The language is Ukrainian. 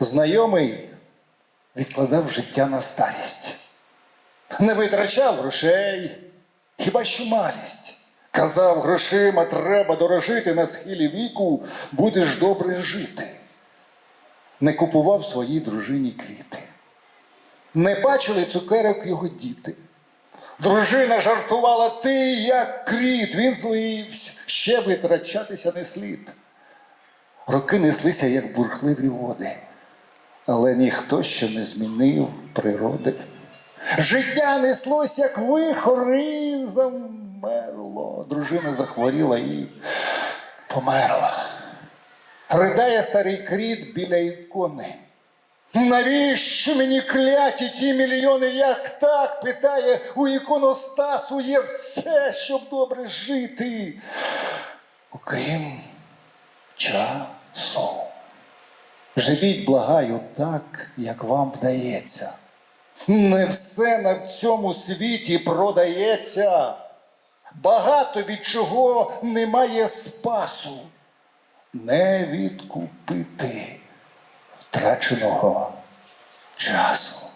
Знайомий відкладав життя на старість. Не витрачав грошей, хіба що малість. Казав, грошима треба дорожити на схилі віку, будеш добре жити. Не купував своїй дружині квіти. Не бачили цукерок його діти. Дружина жартувала ти, як кріт, він злився, ще витрачатися не слід. Роки неслися, як бурхливі води, але ніхто ще не змінив природи. Життя неслось, як вихор, і замерло. Дружина захворіла і померла. Ридає старий кріт біля ікони. Навіщо мені кляті ті мільйони, як так? питає у іконостасу є все, щоб добре жити, окрім часу. Живіть, благаю, так, як вам вдається. Не все на цьому світі продається. Багато від чого немає спасу. Не відкупити втраченого часу.